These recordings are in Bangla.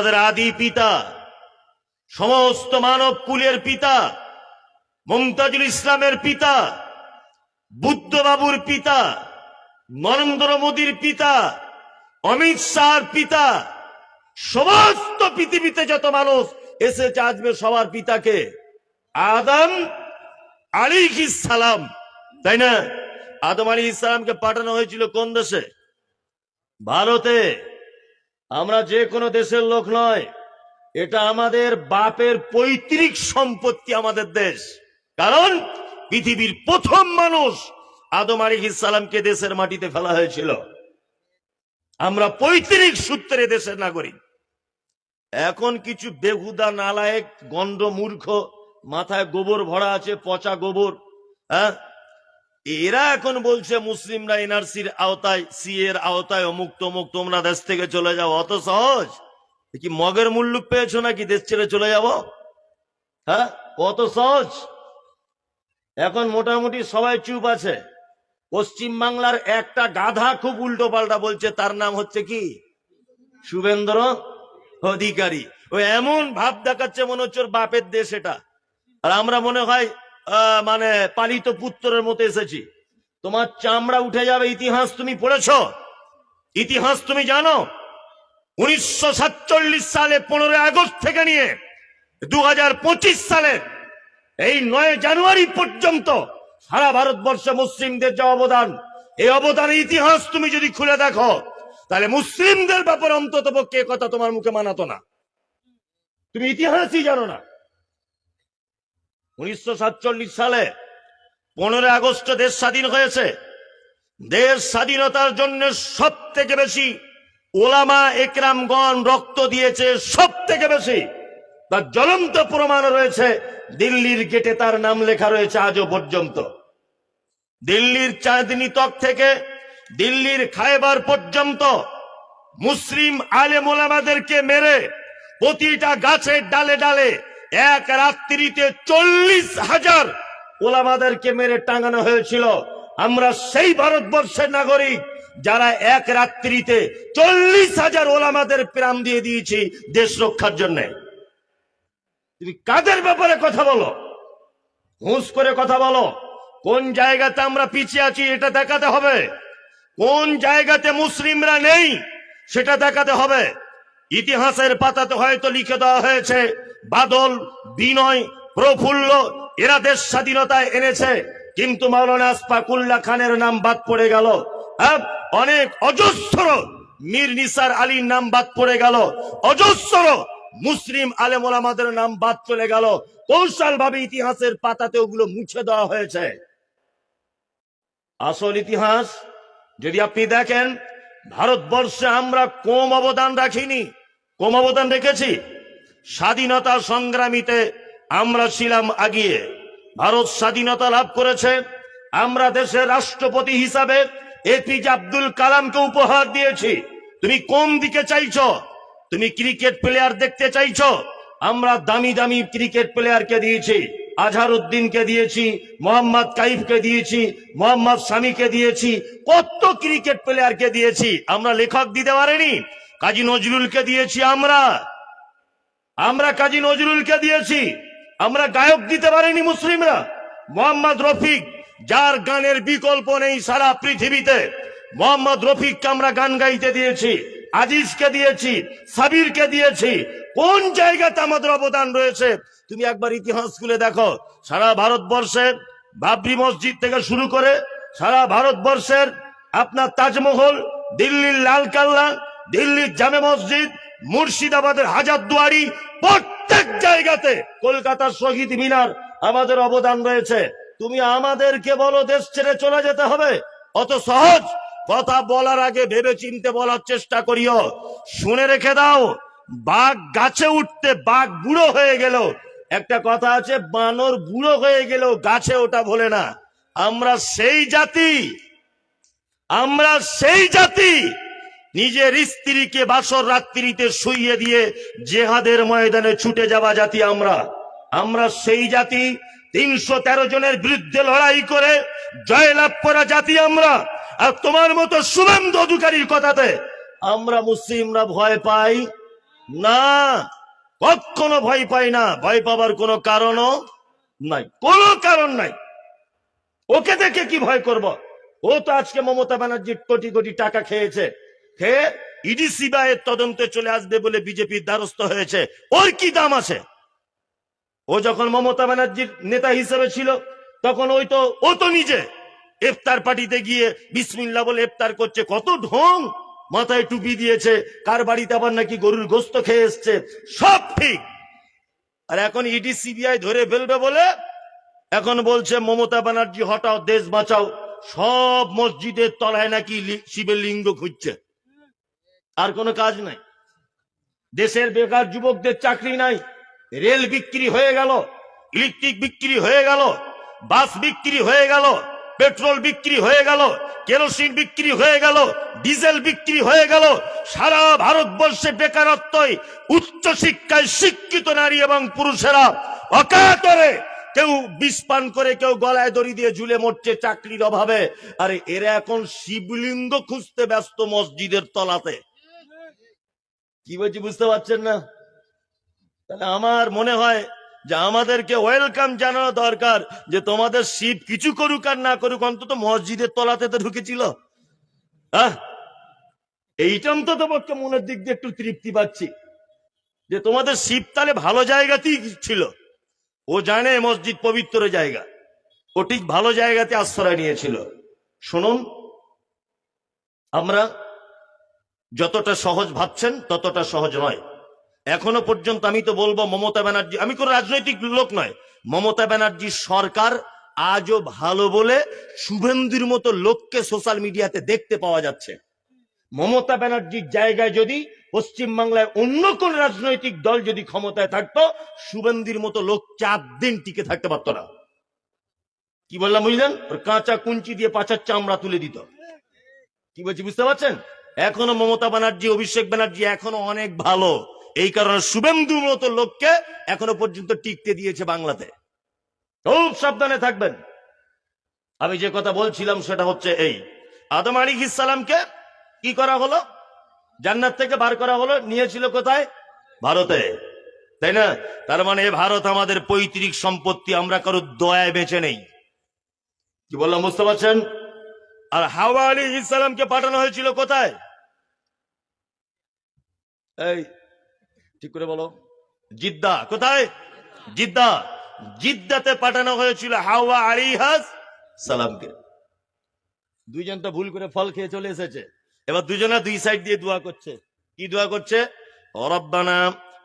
আমাদের আদি পিতা, সমস্ত মানব কুলের পিতা, মমতাজুল ইসলামের পিতা বুদ্ধবাবুর পিতা, নরেন্দ্র মোদীর পিতা, অমিত শাহর পিতা, সমস্ত পৃথিবীতে যত মানুষ এসেছে আজকে সবার পিতাকে, আদম আলী সালাম, তাই না? আদম আলী ইসলামকে পাঠানো হয়েছিল কোন দেশে? ভারতে। আমরা যে কোনো দেশের লোক নয়। এটা আমাদের বাপের পৈতৃক সম্পত্তি আমাদের দেশ। কারণ পৃথিবীর প্রথম মানুষ আদম আলী ইসালামকে দেশের মাটিতে ফেলা হয়েছিল। আমরা পৈতৃক সূত্রে দেশের নাগরিক। এখন কিছু বেহুদা, নালায়েক, গন্ড, মূর্খ, মাথায় গোবর ভরা আছে, পচা গোবর হ্যাঁ? এরা এখন বলছে মুসলিমরা এনআরসির আওতায় সি এর আওতায় অমুক তমুক, তোমরা দেশ থেকে চলে যাও। অত সহজ? কি মগের মুল্লুক পেয়েছ নাকি দেশ ছেড়ে চলে যাব? হ্যাঁ? অত সহজ? এখন মোটামুটি সবাই চুপ আছে। পশ্চিম বাংলার একটা গাধা খুব উল্টো পাল্টা বলছে, তার নাম হচ্ছে কি? শুভেন্দ্র অধিকারী। ও এমন ভাব দেখাচ্ছে মনে হচ্ছে বাপের দেশ এটা। আর আমরা মনে হয় মানে পালিত পুত্রের মতো এসেছি। তোমার চামড়া উঠে যাবে, ইতিহাস তুমি পড়েছ? ইতিহাস তুমি জানো? উনিশশো সাতচল্লিশ সালে, পনেরোই আগস্ট থেকে নিয়ে দু হাজার পঁচিশ সালে, এই নয় জানুয়ারি পর্যন্ত সারা ভারতবর্ষে মুসলিমদের যে অবদান, এই অবদানের ইতিহাস তুমি যদি খুলে দেখো, তাহলে মুসলিমদের ব্যাপারে অন্তত পক্ষে কথা তোমার মুখে মানাতো না। তুমি ইতিহাসই জানো না। উনিশশো সাতচল্লিশ সালে পনেরো আগস্ট দেশ স্বাধীন হয়েছে। দেশ স্বাধীনতার জন্য সব থেকে বেশি ওলামা একরামগণ রক্ত দিয়েছে সব থেকে বেশি। তার জ্বলন্ত প্রমাণ রয়েছে, দিল্লির গেটে তার নাম লেখা রয়েছে আজও পর্যন্ত। দিল্লির চাঁদনি তক থেকে দিল্লির খায়বার পর্যন্ত মুসলিম আলেম ওলামাদেরকে মেরে প্রতিটা গাছের ডালে ডালে এক রাত্রিতে চল্লিশ হাজার ওলামাদেরকে মেরে টাঙানো হয়েছিল। আমরা সেই ভারতবর্ষের নাগরিক যারা এক রাত্রিতে চল্লিশ হাজার ওলামাদের প্রাণ দিয়ে দিয়েছি দেশ রক্ষার জন্য। তুমি কাদের ব্যাপারে কথা বলো? হুঁস করে কথা বলো। কোন জায়গাতে আমরা পিছিয়ে আছি এটা দেখাতে হবে। কোন জায়গাতে মুসলিমরা নেই সেটা দেখাতে হবে। ইতিহাসের পাতাতে হয়তো লিখে দেওয়া হয়েছে বাদল বিনয় প্রফুল্ল এরা দেশ স্বাধীনতায় এনেছে কিন্তু মাওলানা আসফাকুল্লাহ খানের নাম বাদ পড়ে গেল। হ্যাঁ, অনেক অজস্র মীর নিসার আলীর নাম বাদ পড়ে গেল। অজস্র মুসলিম আলেম ওলামাদের নাম বাদ চলে গেল। কৌশল ভাবে ইতিহাসের পাতাতে ওগুলো মুছে দেওয়া হয়েছে। আসল ইতিহাস যদি আপনি দেখেন ভারতবর্ষে আমরা কম অবদান রাখিনি। কম অবদান রেখেছি। স্বাধীনতা সংগ্রামীতে আমরা ছিলাম আগিয়ে। ভারত স্বাধীনতা লাভ করেছে। আমরা দেশের রাষ্ট্রপতি হিসাবে এপিজে আব্দুল কালামকে উপহার দিয়েছি। তুমি কোন দিকে চাইছো? তুমি ক্রিকেট প্লেয়ার দেখতে চাইছো? আমরা দামি দামি ক্রিকেট প্লেয়ারকে দিয়েছি আজহার উদ্দিনকে দিয়েছি, মোহাম্মদ কাইফকে দিয়েছি, মোহাম্মদ শামিকে দিয়েছি, কত ক্রিকেট প্লেয়ারকে দিয়েছি, আমরা লেখক দিতে পারিনি। কাজী নজরুলকে দিয়েছি আমরা। আমরা কাজী নজরুলকে দিয়েছি। আমরা গায়ক দিতে পারিনি মুসলিমরা। মোহাম্মদ রফিক, যার গানের বিকল্প নেই সারা পৃথিবীতে। মোহাম্মদ রফিককে আমরা গান গাইতে দিয়েছি, আজিজকে দিয়েছি, সাবিরকে দিয়েছি। কোন জায়গাতে আমাদের অবদান রয়েছে? তুমি একবার ইতিহাস খুলে দেখো। সারা ভারতবর্ষের বাবরি মসজিদ থেকে শুরু করে সারা ভারতবর্ষের আপনার তাজমহল, দিল্লির লালকাল্লা দিল্লির জামে মসজিদ, মুর্শিদাবাদের হাজারদুয়ারি প্রত্যেক জায়গাতে কলকাতার শহীদ মিনার আমাদের অবদান রয়েছে। তুমি আমাদেরকে বলো, দেশ ছেড়ে চলে যেতে হবে? অত সহজ? কথা বলার আগে ভেবে চিনতে বলার চেষ্টা করিও। শুনে রেখে দাও, বাঘ গাছে উঠতে বাঘ বুড়ো হয়ে গেল। একটা কথা আছে, বানর বুড়ো হয়ে গেলেও গাছে ওটা বলে না। আমরা সেই জাতি, আমরা সেই জাতি। নিজের স্ত্রীকে বাসর রাত্রিতে শুইয়ে দিয়ে জেহাদের ময়দানে ছুটে যাওয়া জাতি আমরা। আমরা সেই জাতি, তিনশো তেরো জনের বিরুদ্ধে লড়াই করে জয়লাভ করা জাতি আমরা। আর তোমার মতো শুভেন্দু অধিকারীর কথাতে আমরা মুসলিমরা ভয় পাই? না, কখনো ভয় পাই না। ভয় পাবার কোনো কারণও নাই, কোনো কারণ নাই। ওকে দেখে কি ভয় করব? ও তো আজকে মমতা ব্যানার্জির কোটি কোটি টাকা খেয়েছে। খেয়ে ইডি সিবাইয়ের তদন্তে চলে আসবে বলে বিজেপির দ্বারস্থ হয়েছে। ওর কি দাম আছে? ও যখন মমতা ব্যানার্জির নেতা হিসেবে ছিল, তখন ওই তো, ও তো নিজে ইফতার পার্টিতে গিয়ে বিসমিল্লা বলে ইফতার করছে। কত ঢং মাথায় টুপি দিয়েছে। কার বাড়িতে আবার নাকি গরুর গোস্ত খেয়ে এসছে? সব ঠিক। আর এখন ইডি সিবিআই ধরে ফেলবে বলে এখন বলছে, মমতা ব্যানার্জি, হটাও দেশ বাঁচাও। সব মসজিদের তলায় নাকি শিবের লিঙ্গ খুঁজছে আর কোনো কাজ নাই। দেশের বেকার যুবকদের চাকরি নাই। রেল বিক্রি হয়ে গেল, ইলেকট্রিক বিক্রি হয়ে গেল, বাস বিক্রি হয়ে গেল, পেট্রোল বিক্রি হয়ে গেল, কেরোসিন বিক্রি হয়ে গেল, ডিজেল বিক্রি হয়ে গেল। সারা ভারতবর্ষে বেকারত্বই উচ্চ শিক্ষায় শিক্ষিত নারী এবং পুরুষেরা অকাতরে কেউ বিষ পান করে, কেউ গলায় দড়ি দিয়ে ঝুলে মরছে চাকরির অভাবে। আরে এরা এখন শিবলিঙ্গ খুঁজতে ব্যস্ত মসজিদের তলাতে। কি বলছি বুঝতে পারছেন না? তাহলে আমার মনে হয় যে আমাদেরকে ওয়েলকাম জানানো দরকার যে তোমাদের শিব কিছু করুক আর না করুক, অন্তত মসজিদের তলাতে তো ঢুকেছিল। আহ এইটা অন্তত পক্ষে মনের দিক দিয়ে একটু তৃপ্তি পাচ্ছি। যে তোমাদের শিব তাহলে ভালো জায়গাতেই ছিল। ও জানে মসজিদ পবিত্র জায়গা। ও ঠিক ভালো জায়গাতে আশ্রয় নিয়েছিল। শুনুন, আমরা যতটা সহজ ভাবছেন, ততটা সহজ নয়। এখনও পর্যন্ত আমি তো বলব, মমতা ব্যানার্জি, আমি কোন রাজনৈতিক লোক নয়। মমতা ব্যানার্জি সরকার আজও ভালো বলে শুভেন্দুর মতো লোককে সোশ্যাল মিডিয়াতে দেখতে পাওয়া যাচ্ছে। মমতা ব্যানার্জির জায়গায় যদি পশ্চিমবাংলায় অন্য কোন রাজনৈতিক দল যদি ক্ষমতায় থাকতো, শুভেন্দুর মতো লোক চার দিন টিকে থাকতে পারতো না। কি বললাম, বুঝলেন? কাঁচা কুঞ্চি দিয়ে পাচার চামড়া তুলে দিত। কি বলছি, বুঝতে পারছেন? এখনও মমতা ব্যানার্জি, অভিষেক ব্যানার্জি এখনও অনেক ভালো। এই কারণে শুভেন্দু মতো লোককে এখনও পর্যন্ত টিকতে দিয়েছে বাংলাতে। খুব সাবধানে থাকবেন। আমি যে কথা বলছিলাম সেটা হচ্ছে এই। আদম আলী ইসালামকে কি করা হলো? জান্নাত থেকে বার করা হলো, নিয়েছিল কোথায়? ভারতে। তাই না? তার মানে ভারত আমাদের পৈতৃক সম্পত্তি, আমরা কারও দয়ায় বেঁচে নেই। কি বললাম, বুঝতে পারছেন? আর হাওয়া আলী ইসলামকে পাঠানো হয়েছিল কোথায়? এই ঠিক করে বলো। জিদ্দা কোথায়? জিদ্দা। জিদ্দাতে পাঠানো হয়েছিল হাওয়া আলিহাস সালামকে। দুইজন তো ভুল করে ফল খেয়ে চলে এসেছে। এবার দুজনা দুই সাইড দিয়ে দোয়া করছে। কি দোয়া করছে? রব্বানা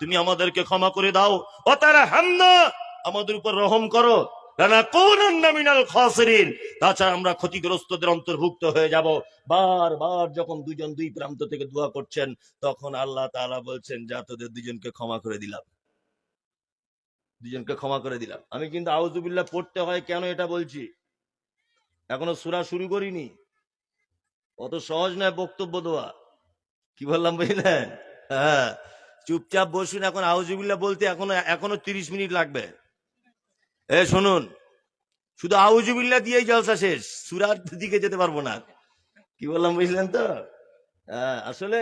তুমি আমাদেরকে ক্ষমা করে দাও। ও তারা হামনা, আমাদের উপর রহম করো। দিলাম। দুজনকে ক্ষমা করে দিলাম। আমি কিন্তু আউজুবিল্লাহ পড়তে হয়, কেন এটা বলছি? এখনও সুরা শুরু করিনি। অত সহজ নয় বক্তব্য দেওয়া। কি বললাম বুঝলেন? হ্যাঁ। চুপচাপ বসুন এখন আউজুবিল্লাহ বলতে এখনও এখনও তিরিশ মিনিট লাগবে। এ শুনুন। শুধু আউজুবিল্লাহ দিয়েই জলসা শেষ সুরার দিকে যেতে পারব না। কি বললাম বুঝলেন তো? হ্যাঁ, আসলে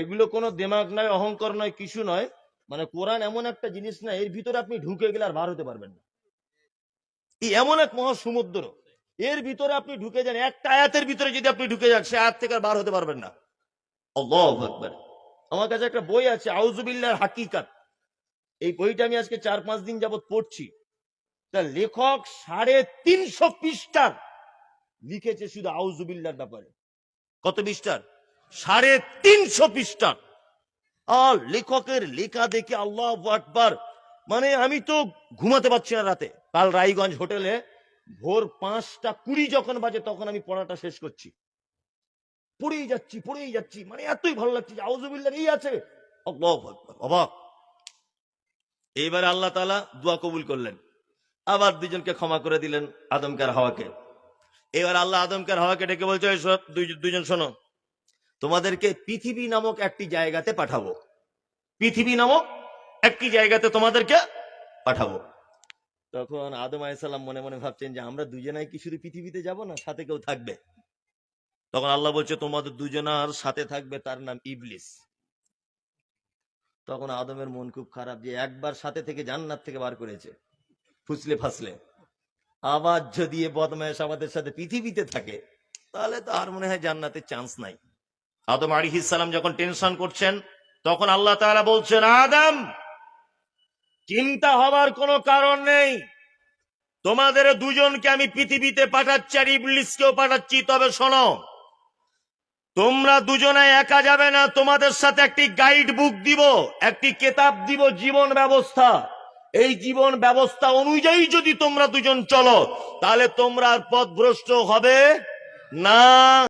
এগুলো কোনো দেমাগ নয় অহংকার নয় কিছু নয়। মানে কোরআন এমন একটা জিনিস না এর ভিতরে আপনি ঢুকে গেলে আর বার হতে পারবেন না। এমন এক মহা সমুদ্র এর ভিতরে আপনি ঢুকে যান একটা আয়াতের ভিতরে যদি আপনি ঢুকে যান সে আয়াত থেকে আর বার হতে পারবেন না। আল্লাহু আকবার। আমার কাছে একটা বই আছে আউজুবিল্লাহর হাকিকাত। এই বইটা আমি আজকে চার পাঁচ দিন যাবত পড়ছি। তা লেখক সাড়ে তিনশো পৃষ্ঠার লিখেছে শুধু আউজুবিল্লার ব্যাপারে। কত পৃষ্ঠার? সাড়ে তিনশো পৃষ্ঠার। আর লেখকের লেখা দেখে আল্লাহ আকবার। মানে আমি তো ঘুমাতে পারছি না রাতে। কাল রায়গঞ্জ হোটেলে ভোর পাঁচটা কুড়ি যখন বাজে তখন আমি পড়াটা শেষ করছি। পড়েই যাচ্ছি পড়েই যাচ্ছি। মানে এতই ভালো লাগছে যে আউজুবিল্লাহ এই আছে। অবাক এইবারে আল্লাহ তাআলা দোয়া কবুল করলেন। আবার দুজনকে ক্ষমা করে দিলেন আদমকার হাওয়াকে। এবার আল্লাহ আদমকার হাওয়াকে ডেকে বলছে "এই শোনো, দুই- দুইজন শোনো। তোমাদেরকে পৃথিবী নামক একটি জায়গাতে পাঠাবো। পৃথিবী নামক একটি জায়গাতে তোমাদেরকে পাঠাবো। তখন আদম আলাইসাল্লাম মনে মনে ভাবছেন যে আমরা দুজনাই কি শুধু পৃথিবীতে যাব না সাথে কেউ থাকবে? তখন আল্লাহ বলছে, তোমাদের দুজনার সাথে থাকবে তার নাম ইবলিস। তখন আদমের মন খুব খারাপ যে একবার সাথে থেকে জান্নাত থেকে বার করেছে, ফুসলে ফাসলে। আবার যদি এ বদমায়েশ আমাদের সাথে পৃথিবীতে থাকে, তাহলে তো আর মনে হয় জান্নাতের চান্স নাই। আদম আলিহিসাল্লাম যখন টেনশন করছেন, তখন আল্লাহ তাআলা বলছেন, আদম, চিন্তা হবার কোনো কারণ নেই। তোমাদের দুজনকে আমি পৃথিবীতে পাঠাচ্ছি আর ইবলিসকেও পাঠাচ্ছি, তবে শোনো তোমরা দুজনে একা যাবে না, তোমাদের সাথে একটি গাইড বুক দিব, একটি কেতাব দিব, জীবন ব্যবস্থা। এই জীবন ব্যবস্থা অনুযায়ী যদি তোমরা দুজন চলো, তাহলে তোমরা আর পথভ্রষ্ট হবে না।